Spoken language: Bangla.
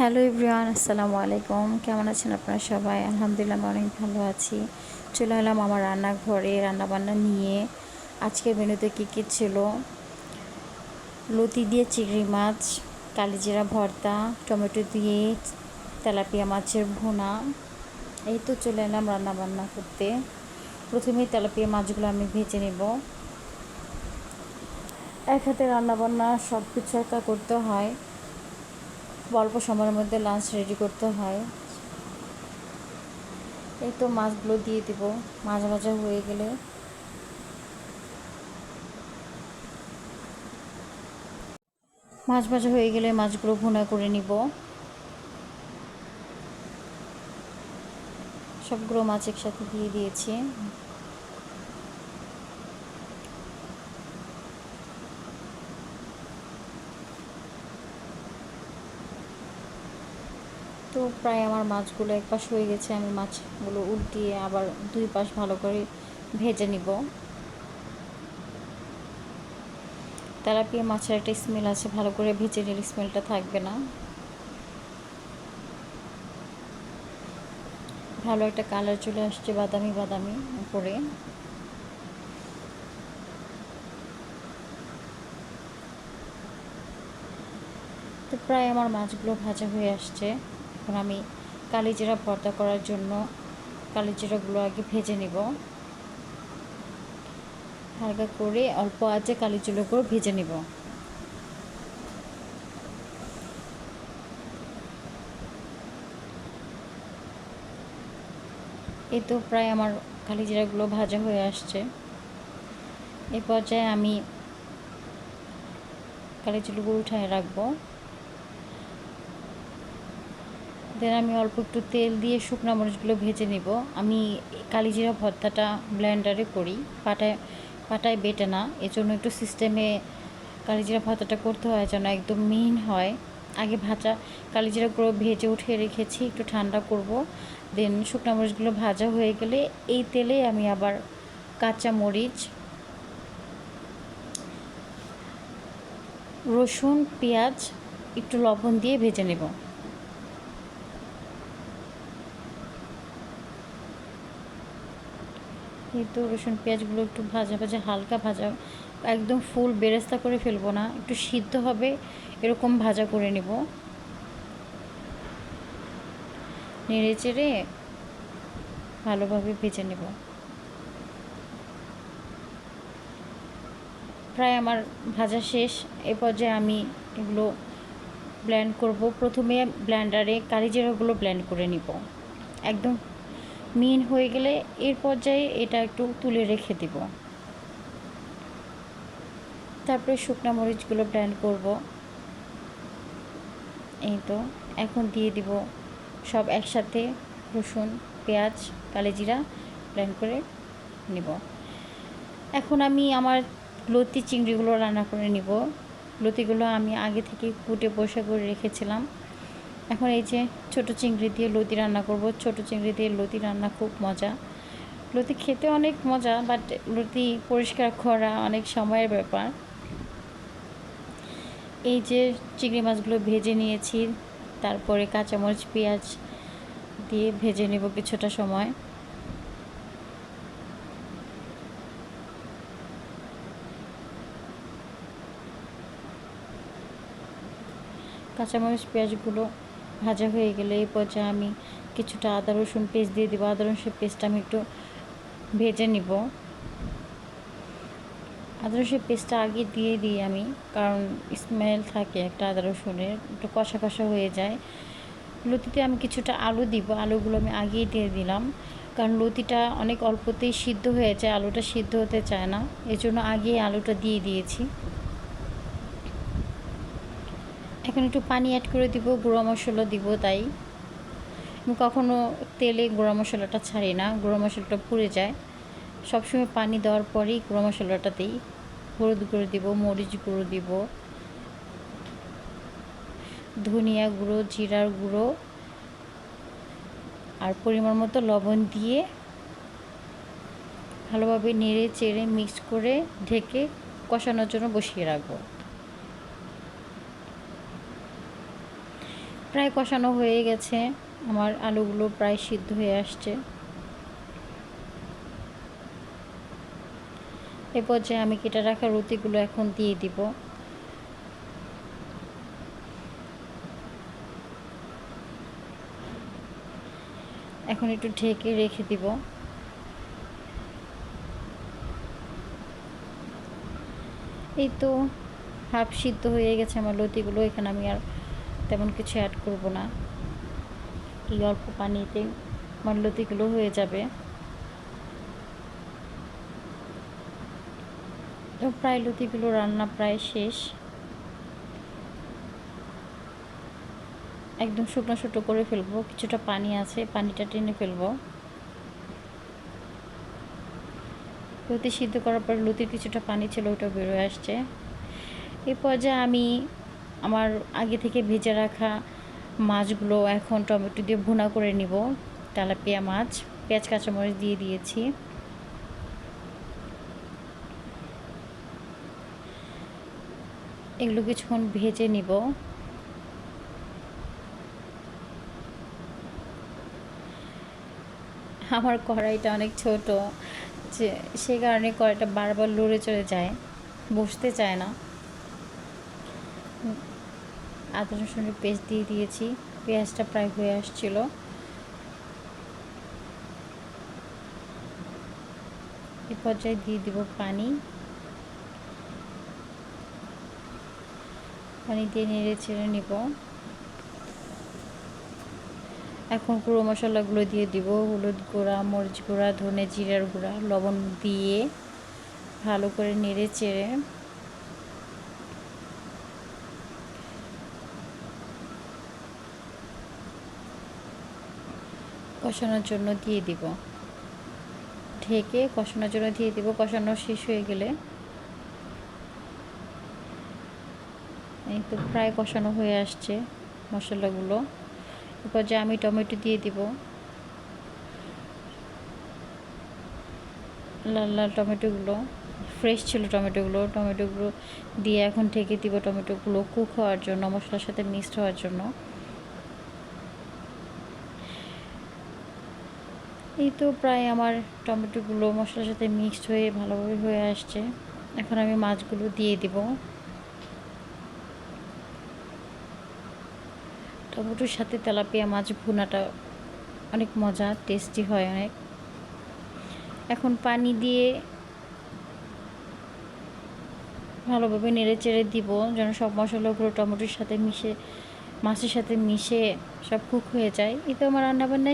হ্যালো ইব্রিয়ান আসসালামু আলাইকুম। কেমন আছেন আপনারা সবাই? আলহামদুলিল্লাহ আমি অনেক ভালো আছি। চলে এলাম আমার রান্নাঘরে রান্নাবান্না নিয়ে। আজকের মেনুতে কী কী ছিল? লতি দিয়ে চিংড়ি মাছ, কালিজিরা ভর্তা, টমেটো দিয়ে তেলাপিয়া মাছের ভুনা। এই তো চলে এলাম রান্নাবান্না করতে। প্রথমেই তেলাপিয়া মাছগুলো আমি ভেজে নেব। এক হাতে রান্নাবান্না সব কিছু একা করতে হয়। অল্প সময়ের মধ্যে লাঞ্চ রেডি করতে হয়। এই তো মাছগুলো দিয়ে দিব মাছ ভাজা হয়ে গেলে। মাছ ভাজা হয়ে গেলে মাছগুলো ভুনা করে নিব। সবগুলো মাছ একসাথে দিয়ে দিয়েছি। তো প্রায় আমার মাছগুলো এক পাশ হয়ে গেছে, আমি মাছগুলো উল্টিয়ে আবার দুই পাশ ভালো করে ভেজে নিব। তেলাপিয়া মাছের একটা স্মেল আছে, ভালো করে ভেজে নিলে স্মেলটা থাকবে না। ভালো একটা কালার চলে আসছে বাদামি বাদামি উপরে। তো প্রায় আমার মাছগুলো ভাজা হয়ে আসছে। এখন আমি কালিজিরা ভর্তা করার জন্য কালিজিরাগুলো আগে ভেজে নিব। হালকা করে অল্প আজে কালিজিরাগুলো ভেজে নিব। এই তো প্রায় আমার কালিজিরাগুলো ভাজা হয়ে আসছে। এই পর্যায়ে আমি কালিজিরাগুলো উঠায় রাখব। দেন আমি অল্প একটু তেল দিয়ে শুকনো মরিচগুলো ভেজে নিব। আমি কালিজিরা ভর্তাটা ব্লেন্ডারে করি, পাটায় পাটায় বেটে না। এজন্য একটু সিস্টেমে কালিজিরা ভর্তাটা করতে হয় যেন একদম মিহিন হয়। আগে ভাজা কালিজিরাগুলো ভেজে উঠিয়ে রেখেছি, একটু ঠান্ডা করব। দেন শুকনো মরিচগুলো ভাজা হয়ে গেলে এই তেলে আমি আবার কাঁচা মরিচ, রসুন, পেঁয়াজ, একটু লবণ দিয়ে ভেজে নেব। এই তো রসুন পেঁয়াজগুলো একটু ভাজা ভাজা, হালকা ভাজা। একদম ফুল বেরেস্তা করে ফেলব না, একটু সিদ্ধ হবে, এরকম ভাজা করে নেব। নেড়ে চেড়ে ভালোভাবে ভেজে নেব। প্রায় আমার ভাজা শেষ, এ পর্যায়ে আমি এগুলো ব্ল্যান্ড করব। প্রথমে ব্ল্যান্ডারে কারিজিরাগুলো ব্ল্যান্ড করে নিব। একদম মিন হয়ে গেলে এর পর্যায়ে এটা একটু তুলে রেখে দিব। তারপরে শুকনা মরিচগুলো ব্ল্যান্ড করব। এই তো, এখন দিয়ে দিব সব একসাথে রসুন, পেঁয়াজ, কালেজিরা ব্ল্যান্ড করে নিব। এখন আমি আমার লতি চিংড়িগুলো রান্না করে নিব। লতিগুলো আমি আগে থেকে কুটে বসে করে রেখেছিলাম। এখন এই যে ছোট চিংড়ি দিয়ে লতি রান্না করব। ছোট চিংড়ি দিয়ে লতি রান্না খুব মজা। লতি খেতে অনেক মজা বাট লতি পরিষ্কার করা অনেক সময়ের ব্যাপার। এই যে চিংড়ি মাছগুলো ভেজে নিয়েছি, তারপরে কাঁচামরিচ, পেঁয়াজ দিয়ে ভেজে নেব কিছুটা সময়। কাঁচামরিচ, পেঁয়াজগুলো ভাজা হয়ে গেলে এই পর্যায়ে আমি কিছুটা আদা, রসুন পেস্ট দিয়ে দেবো। আদা রসুন পেস্টটা আমি একটু ভেজে নিব। আদা রসুন পেস্টটা আগে দিয়ে দিই আমি, কারণ স্মেল থাকে একটা আদা, রসুনের, একটু কষা কষা হয়ে যায়। লতিতে আমি কিছুটা আলু দিব। আলুগুলো আমি আগেই দিয়ে দিলাম, কারণ লতিটা অনেক অল্পতেই সিদ্ধ হয়ে যায়। আলুটা সিদ্ধ হতে চায় না, এজন্য আগেই আলুটা দিয়ে দিয়েছি। এখন একটু পানি অ্যাড করে দিব, গুঁড়ো মশলা দিব তাই। আমি কখনও তেলে গুঁড়ো মশলাটা ছাড়ি না, গুঁড়ো মশলাটা পুড়ে যায়। সবসময় পানি দেওয়ার পরেই গুঁড়ো মশলাটা দিই হলুদ গুঁড়ো দিব, মরিচ গুঁড়ো দিব, ধনিয়া গুঁড়ো, জিরার গুঁড়ো, আর পরিমাণ মতো লবণ দিয়ে ভালোভাবে নেড়ে চেড়ে মিক্স করে ঢেকে কষানোর জন্য বসিয়ে রাখব। প্রায় কষানো হয়ে গেছে। আমার আলুগুলো প্রায় সিদ্ধ হয়ে আসছে। এ পর্যায়ে আমি কেটে রাখা রুটিগুলো এখন দিয়ে দিব। এখন একটু ঢেকে রেখে দিব। এই তো, হাফ সিদ্ধ হয়ে গেছে আমার লতিগুলো। এখানে আমি আর তেমন কিছু অ্যাড করব না। এই অল্প পানিতে আমার লতিগুলো হয়ে যাবে। তো প্রায় লতিগুলো রান্না প্রায় শেষ। একদম শুকনো শুকনো করে ফেলব, কিছুটা পানি আছে, পানিটা টেনে ফেলব। লতি সিদ্ধ করার পর লতির কিছুটা পানি ছিল ওটা বেরোয় আসছে। এই পর্যায়ে আমি আমার আগে থেকে ভেজে রাখা মাছগুলো এখন টমেটো দিয়ে ভুনা করে নিব, তেলাপিয়া মাছ, পেঁয়াজ, কাঁচামরিচ দিয়ে দিয়েছি। এগুলো কিছুক্ষণ ভেজে নিব। আমার কড়াইটা অনেক ছোট, যে সে কারণে কড়াইটা বারবার লড়ে চলে যায়, বসতে চায় না। আদা রসুনের পেস্ট দিয়ে দিয়েছি। পেঁয়াজটা প্রায় হয়ে আসছিল। এ পর্যায়ে দিয়ে দিব পানি। পানি দিয়ে নেড়ে ছেড়ে নিব। এখন গুঁড়ো মশলাগুলো দিয়ে দিব। হলুদ গুঁড়া, মরিচ গুঁড়া, ধনে জিরার গুঁড়া, লবণ দিয়ে ভালো করে নেড়ে চেড়ে কষানোর জন্য দিয়ে দিব। ঢেকে কষানোর জন্য দিয়ে দিব। কষানো শেষ হয়ে গেলে এই তো প্রায় কষানো হয়ে আসছে মশলাগুলো। এরপর যে আমি টমেটো দিয়ে দিব, লাল লাল টমেটোগুলো, ফ্রেশ ছিল টমেটোগুলো। টমেটোগুলো দিয়ে এখন ঢেকে দিব। টমেটোগুলো কুক হওয়ার জন্য, মশলার সাথে মিক্সড হওয়ার জন্য। এই তো প্রায় আমার টমেটোগুলো মশলার সাথে মিক্সড হয়ে ভালোভাবে হয়ে আসছে। এখন আমি মাছগুলো দিয়ে দিব। টমেটোর সাথে তেলাপিয়া মাছ ভুনাটা অনেক মজা টেস্টি হয় অনেক। এখন পানি দিয়ে ভালোভাবে নেড়ে চেড়ে দিব, যেন সব মশলাগুলো টমেটোর সাথে মিশে, মাছের সাথে মিশে সব কুক হয়ে যায়। এই তো আমার রান্নাবান্নায়